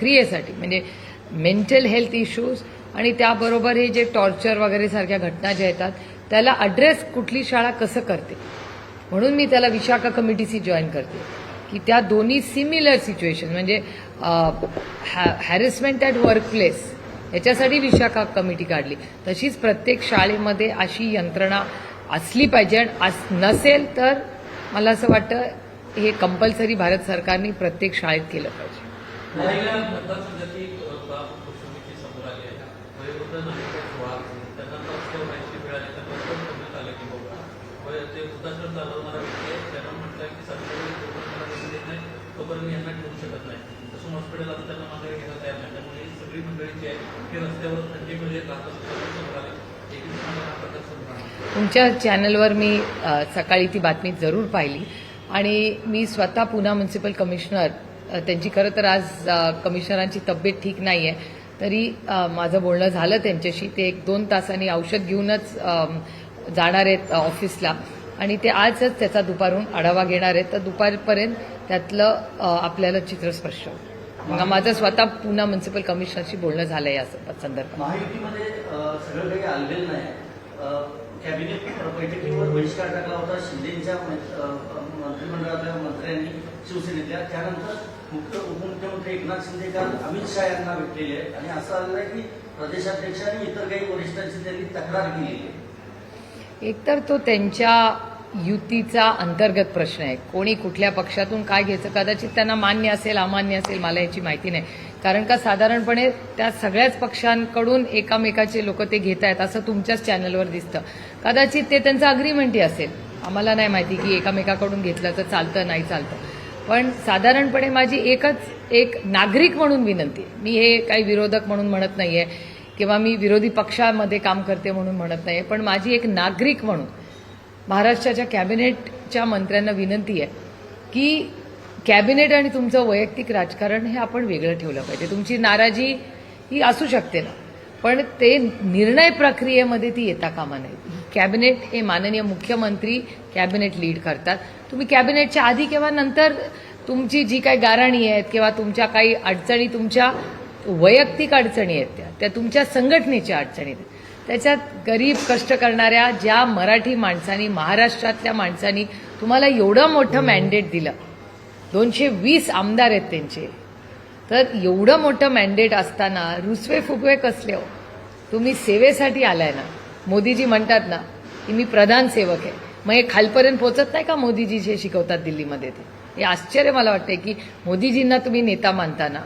क्रियेसाठी म्हणजे mental health issues आणि त्याबरोबर हे जे टॉर्चर वगैरे सारख्या घटना ज्या येतात त्याला अड्रेस कुठली शाळा कसं करते? म्हणून मी त्याला विशाखा कमिटीशी जॉईन करते. की त्या दोन्ही सिमिलर सिच्युएशन म्हणजे हॅरेसमेंट ॲट वर्कप्लेस याच्यासाठी विशाखा कमिटी काढली. तशीच प्रत्येक शाळेमध्ये अशी यंत्रणा असली पाहिजे आणि नसेल तर मला असं वाटतं हे कंपल्सरी भारत सरकारने प्रत्येक शाळेत केलं पाहिजे. महिला मतदारसंघाची समोर आली आहे. म्हणजे वयोवृद्ध त्यांना माहिती करण्यात आलं की बाबा वय- ते वृद्धाश्रम चालवणारा व्यक्ती आहे. त्यांना म्हटलं की सरकारी जोपर्यंत देत नाही तोपर्यंत यांना ठेवू शकत नाही. तसं हॉस्पिटल आता त्यांना मागे तयार नाही. त्यामुळे ही सगळी मंडळी जी आहे ती रस्त्यावर राहत समोर आले. तुमच्या चॅनलवर मी सकाळी ती बातमी जरूर पाहिली. आणि मी स्वतः पुन्हा म्युन्सिपल कमिशनर त्यांची खरं तर आज कमिशनरांची तब्येत ठीक नाही आहे तरी माझं बोलणं झालं त्यांच्याशी. ते एक दोन तासांनी औषध घेऊनच जाणार आहेत ऑफिसला. आणि ते आजच त्याचा दुपारून आढावा घेणार आहेत. तर दुपारपर्यंत त्यातलं आपल्याला चित्रस्पर्श. मग माझं स्वतः पुन्हा म्युन्सिपल कमिशनरशी बोलणं झालं या संदर्भात. कॅबिनेट बैठकीवर बहिष्कार टाकला होता. शिंदेच्या मंत्रिमंडळातल्या मंत्र्यांनी शिवसेनेतल्या. त्यानंतर मुख्य उपमुख्यमंत्री एकनाथ शिंदे काल अमित शहा यांना भेटलेले आहेत. आणि असं आलेलं आहे की प्रदेशाध्यक्ष आणि इतर काही वरिष्ठांची त्यांनी तक्रार केलेली आहे. एकतर तो त्यांच्या युतीचा अंतर्गत प्रश्न आहे. कोणी कुठल्या पक्षातून काय घ्यायचं? कदाचित त्यांना मान्य असेल अमान्य असेल मला याची माहिती नाही. कारण का साधारणपणे त्या सगळ्याच पक्षांकडून एकामेकाचे लोक ते घेत आहेत असं तुमच्याच चॅनलवर दिसतं. कदाचित ते त्यांचं अग्रीमेंटही असेल. आम्हाला नाही माहिती की एकामेकाकडून घेतलं तर चालतं नाही चालतं. पण साधारणपणे माझी एकच एक नागरिक म्हणून विनंती मी हे काही विरोधक म्हणून म्हणत नाहीये किंवा मी विरोधी पक्षामध्ये काम करते म्हणून म्हणत नाही पण माझी एक नागरिक म्हणून महाराष्ट्राच्या कॅबिनेटच्या मंत्र्यांना विनंती आहे की कॅबिनेट आणि तुमचं वैयक्तिक राजकारण हे आपण वेगळं ठेवलं पाहिजे. तुमची नाराजी ही असू शकते ना. पण ते निर्णय प्रक्रियेमध्ये ती येता कामा नाही कॅबिनेट हे माननीय मुख्यमंत्री कॅबिनेट लीड करतात. तुम्ही कॅबिनेटच्या आधी किंवा नंतर तुमची जी काही गाराणी आहेत किंवा तुमच्या काही अडचणी तुमच्या वैयक्तिक अडचणी आहेत त्या त्या तुमच्या संघटनेच्या अडचणी आहेत. त्याच्यात गरीब कष्ट करणाऱ्या ज्या मराठी माणसांनी महाराष्ट्रातल्या माणसांनी तुम्हाला एवढं मोठं मॅन्डेट दिलं. दोनशे वीस आमदार आहेत त्यांचे. तर एवढं मोठं मॅन्डेट असताना रुसवे फुगवे कसले हो? तुम्ही सेवेसाठी आलाय ना. मोदीजी म्हणतात ना की मी प्रधान सेवक आहे. मग हे खालपर्यंत पोहोचत नाही का मोदीजी जे शिकवतात दिल्लीमध्ये ते? हे आश्चर्य मला वाटतंय की मोदीजींना तुम्ही नेता मानताना.